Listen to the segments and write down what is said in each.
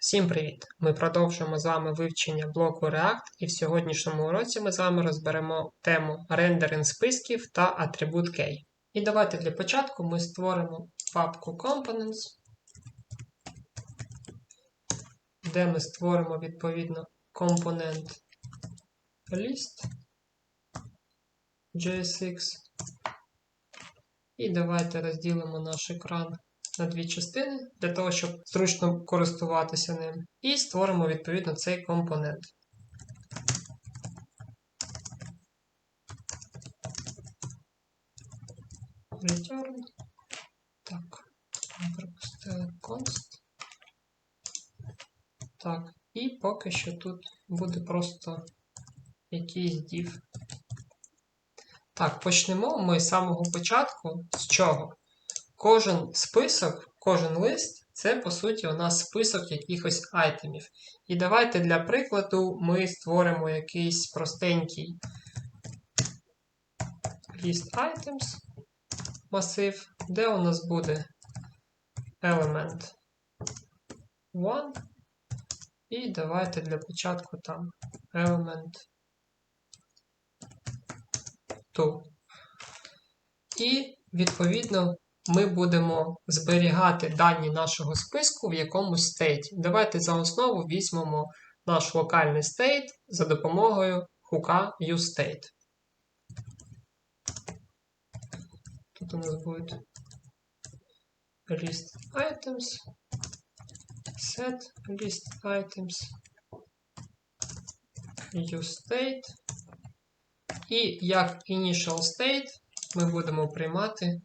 Всім привіт! Ми продовжуємо з вами вивчення блоку React, і в сьогоднішньому уроці ми з вами розберемо тему рендеринг списків та атрибут key. І давайте для початку ми створимо папку Components, де ми створимо відповідно компонент list JSX. І давайте розділимо наш екран на дві частини для того, щоб зручно користуватися ним. І створимо відповідно цей компонент. Return. Так, пропустили const. Так, і поки що тут буде просто якийсь div. Так, почнемо ми з самого початку. З чого? Кожен список, кожен лист це, по суті, у нас список якихось айтемів. І давайте для прикладу ми створимо якийсь простенький list items масив, де у нас буде element 1. І давайте для початку там element 2. І, відповідно, ми будемо зберігати дані нашого списку в якомусь стейті. Давайте за основу візьмемо наш локальний стейт за допомогою хука useState. Тут у нас буде list items, set list useState. І як initial state ми будемо приймати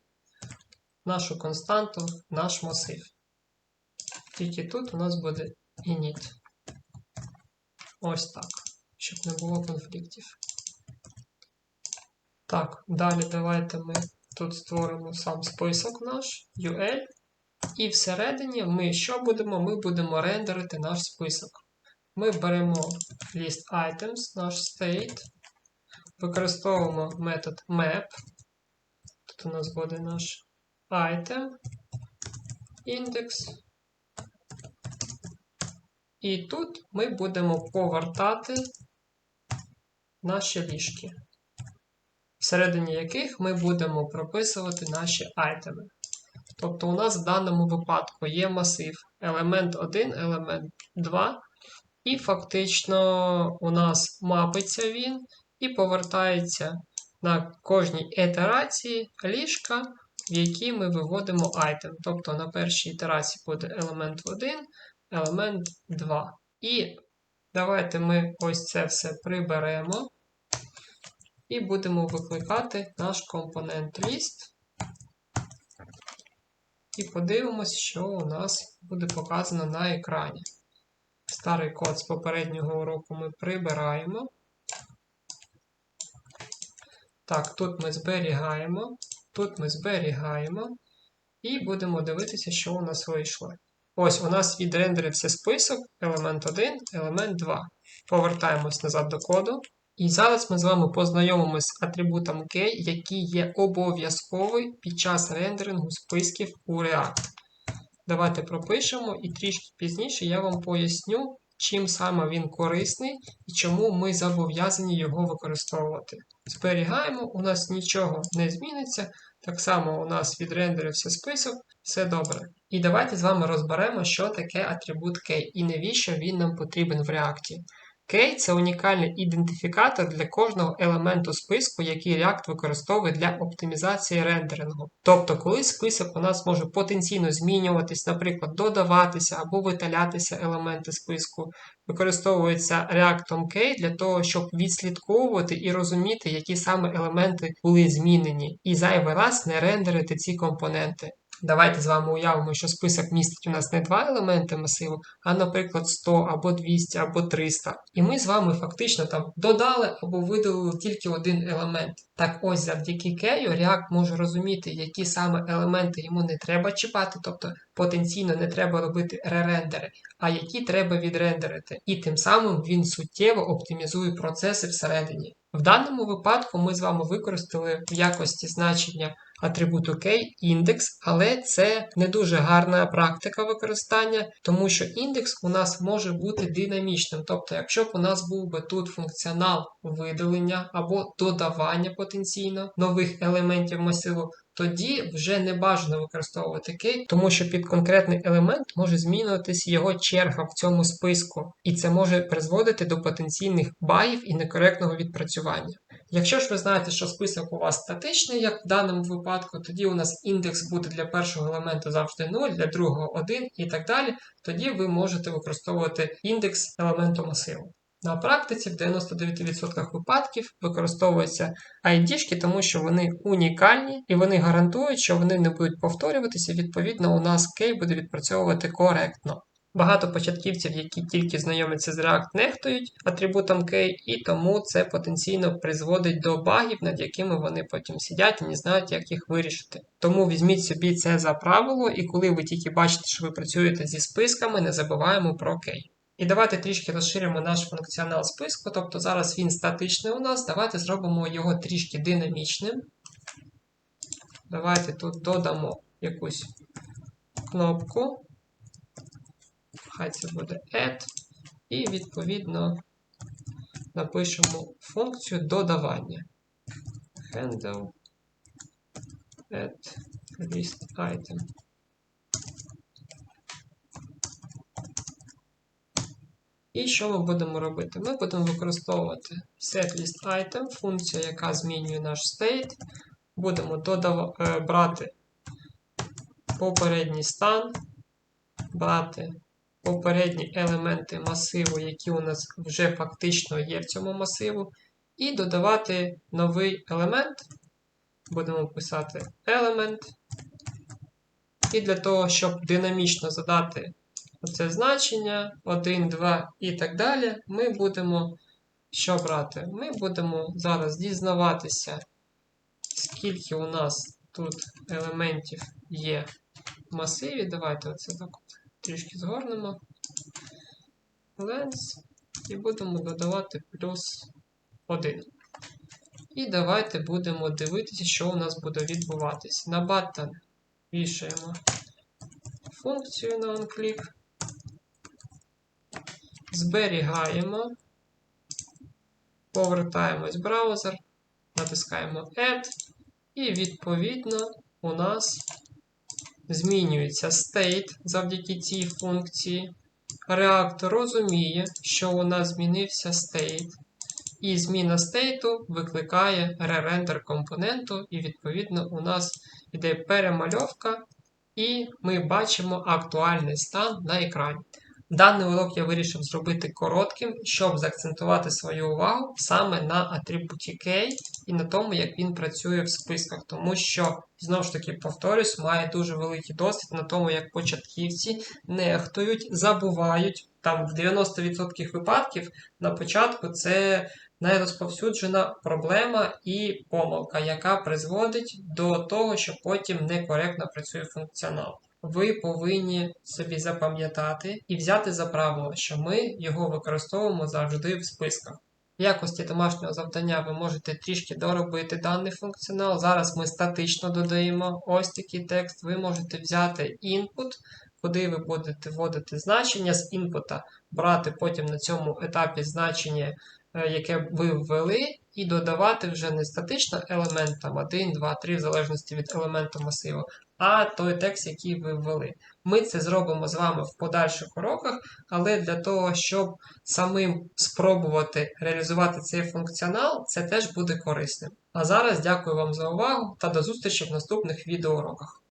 нашу константу, наш масив. Тільки тут у нас буде init. Ось так, щоб не було конфліктів. Так, далі давайте ми тут створимо сам список наш, UL. І всередині ми що будемо? Ми будемо рендерити наш список. Ми беремо list items, наш state, використовуємо метод map. Тут у нас буде наш item, індекс. І тут ми будемо повертати наші ліжки, всередині яких ми будемо прописувати наші айтеми. Тобто, у нас в даному випадку є масив елемент 1, елемент 2, і фактично у нас мапиться він і повертається на кожній ітерації ліжка в якій ми виводимо айтем. Тобто на першій ітерації буде елемент 1, елемент 2. І давайте ми ось це все приберемо і будемо викликати наш компонент list. І подивимось, що у нас буде показано на екрані. Старий код з попереднього уроку ми прибираємо. Так, тут ми зберігаємо. Тут ми зберігаємо і будемо дивитися, що у нас вийшло. Ось у нас відрендерився список, елемент 1, елемент 2. Повертаємось назад до коду. І зараз ми з вами познайомимося з атрибутом key, який є обов'язковий під час рендерингу списків у React. Давайте пропишемо і трішки пізніше я вам поясню, чим саме він корисний і чому ми зобов'язані його використовувати. Зберігаємо, у нас нічого не зміниться. Так само у нас відрендерився список, все добре. І давайте з вами розберемо, що таке атрибут key і навіщо він нам потрібен в React. Key – це унікальний ідентифікатор для кожного елементу списку, який React використовує для оптимізації рендерингу. Тобто, коли список у нас може потенційно змінюватись, наприклад, додаватися або виталятися елементи списку, використовується React Key для того, щоб відслідковувати і розуміти, які саме елементи були змінені, і зайвий раз не рендерити ці компоненти. Давайте з вами уявимо, що список містить у нас не два елементи масиву, а, наприклад, 100 або 200 або 300. І ми з вами фактично там додали або видалили тільки один елемент. Так ось завдяки кею React може розуміти, які саме елементи йому не треба чіпати, тобто потенційно не треба робити ререндери, а які треба відрендерити. І тим самим він суттєво оптимізує процеси всередині. В даному випадку ми з вами використали в якості значення атрибуту key індекс, але це не дуже гарна практика використання, тому що індекс у нас може бути динамічним. Тобто, якщо б у нас був би тут функціонал видалення або додавання потенційно нових елементів масиву, тоді вже не бажано використовувати кей, тому що під конкретний елемент може змінюватись його черга в цьому списку, і це може призводити до потенційних багів і некоректного відпрацювання. Якщо ж ви знаєте, що список у вас статичний, як в даному випадку, тоді у нас індекс буде для першого елементу завжди 0, для другого 1 і так далі, тоді ви можете використовувати індекс елементу масиву. На практиці в 99% випадків використовуються ID, тому що вони унікальні і вони гарантують, що вони не будуть повторюватися, відповідно, у нас кей буде відпрацьовувати коректно. Багато початківців, які тільки знайомляться з React, нехтують атрибутом key, і тому це потенційно призводить до багів, над якими вони потім сидять і не знають, як їх вирішити. Тому візьміть собі це за правило, і коли ви тільки бачите, що ви працюєте зі списками, не забуваємо про key. І давайте трішки розширимо наш функціонал списку, тобто зараз він статичний у нас, давайте зробимо його трішки динамічним. Давайте тут додамо якусь кнопку. Хай це буде add. І відповідно напишемо функцію додавання. Handle add list item. І що ми будемо робити? Ми будемо використовувати setListItem, функція, яка змінює наш state. Будемо додав... е, брати попередній стан, брати попередні елементи масиву, які у нас вже фактично є в цьому масиву, і додавати новий елемент. Будемо писати елемент. І для того, щоб динамічно задати оце значення 1, 2 і так далі, ми будемо що брати? Ми будемо зараз дізнаватися, скільки у нас тут елементів є в масиві. Давайте оце так трішки згорнемо. Lens. І будемо додавати плюс 1. І давайте будемо дивитися, що у нас буде відбуватись. На button вішаємо функцію на onClick. Зберігаємо. Повертаємось в браузер, натискаємо Add, і відповідно у нас змінюється state завдяки цій функції. React розуміє, що у нас змінився state, і зміна стейту викликає re-render компоненту, і відповідно у нас йде перемальовка, і ми бачимо актуальний стан на екрані. Даний урок я вирішив зробити коротким, щоб заакцентувати свою увагу саме на атрибуті key і на тому, як він працює в списках, тому що, знову ж таки, повторюсь, має дуже великий досвід на тому, як початківці нехтують, забувають. Там в 90% випадків на початку це найрозповсюджена проблема і помилка, яка призводить до того, що потім некоректно працює функціонал ви повинні собі запам'ятати і взяти за правило, що ми його використовуємо завжди в списках. В якості домашнього завдання ви можете трішки доробити даний функціонал. Зараз ми статично додаємо ось такий текст. Ви можете взяти input, куди ви будете вводити значення з інпута, брати потім на цьому етапі значення, яке ви ввели, і додавати вже не статично елементам 1, 2, 3, в залежності від елементу масиву, а той текст, який ви ввели. Ми це зробимо з вами в подальших уроках, але для того, щоб самим спробувати реалізувати цей функціонал, це теж буде корисним. А зараз дякую вам за увагу та до зустрічі в наступних відеоуроках.